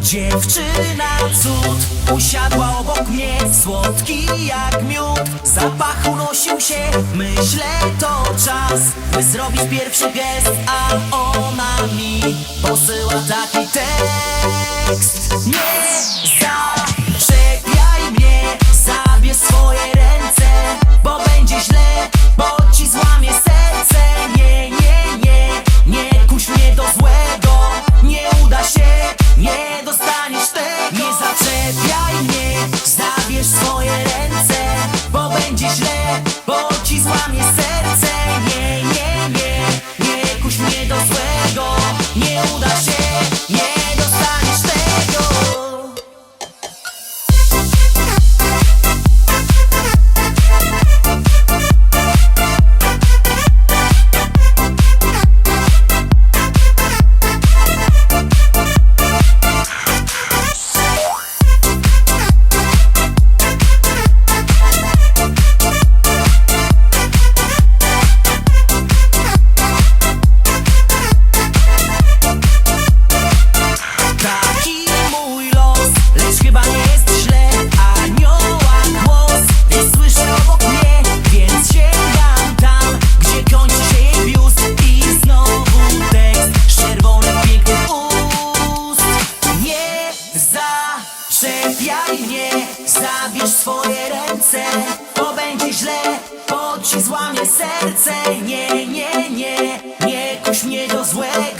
Dziewczyna cud usiadła obok mnie Słodki jak miód, zapach unosił się Myślę to czas, by zrobić pierwszy gest A ona mi posyła taki tekst. Nie swoje ręce Bo będzie źle, bo ci złamie serce. Nie, nie, nie, nie kuś mnie do się